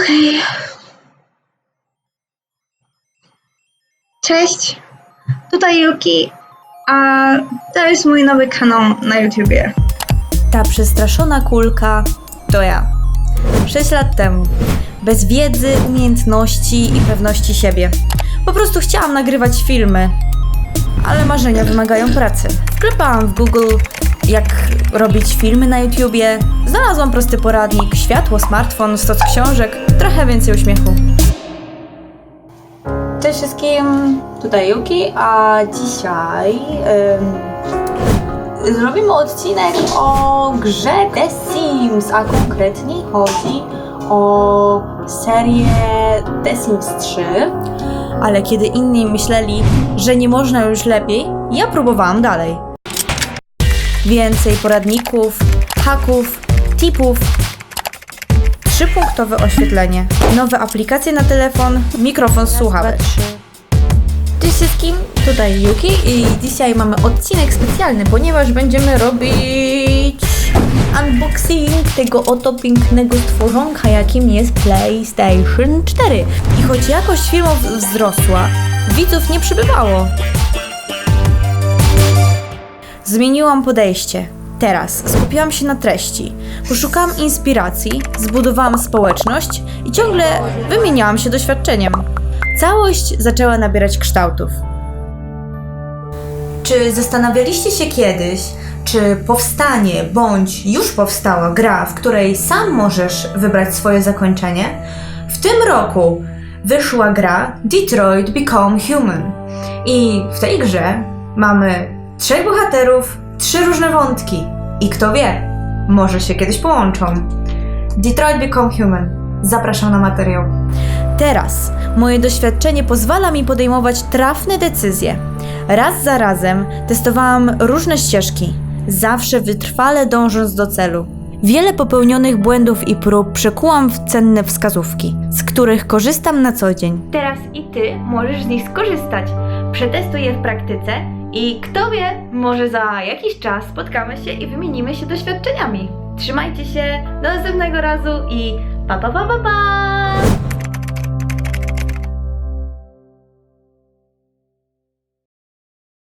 Okej. Cześć. Tutaj Yuki. A to jest mój nowy kanał na YouTubie. Ta przestraszona kulka to ja. 6 lat temu. Bez wiedzy, umiejętności i pewności siebie. Po prostu chciałam nagrywać filmy, ale marzenia wymagają pracy. Wklepałam w Google, jak robić filmy na YouTubie. Znalazłam prosty poradnik, światło, smartfon, stos książek, trochę więcej uśmiechu. Cześć wszystkim, tutaj Yuki, a dzisiaj ym, zrobimy odcinek o grze The Sims, a konkretniej chodzi o serię The Sims 3. Ale kiedy inni myśleli, że nie można już lepiej, ja próbowałam dalej. Więcej poradników, haków, tipów, trzypunktowe oświetlenie, nowe aplikacje na telefon, mikrofon z słuchawek. Cześć wszystkim, tutaj Yuki i dzisiaj mamy odcinek specjalny, ponieważ będziemy robić unboxing tego oto pięknego stworzonka, jakim jest PlayStation 4. I choć jakość filmów wzrosła, widzów nie przybywało. Zmieniłam podejście. Teraz skupiłam się na treści, poszukałam inspiracji, zbudowałam społeczność i ciągle wymieniałam się doświadczeniem. Całość zaczęła nabierać kształtów. Czy zastanawialiście się kiedyś, czy powstanie bądź już powstała gra, w której sam możesz wybrać swoje zakończenie? W tym roku wyszła gra Detroit Become Human. I w tej grze mamy trzech bohaterów, trzy różne wątki. I kto wie, może się kiedyś połączą. Detroit Become Human. Zapraszam na materiał. Teraz moje doświadczenie pozwala mi podejmować trafne decyzje. Raz za razem testowałam różne ścieżki, zawsze wytrwale dążąc do celu. Wiele popełnionych błędów i prób przekułam w cenne wskazówki, z których korzystam na co dzień. Teraz i ty możesz z nich skorzystać. Przetestuj je w praktyce i kto wie, może za jakiś czas spotkamy się i wymienimy się doświadczeniami. Trzymajcie się, do następnego razu i pa pa pa pa pa!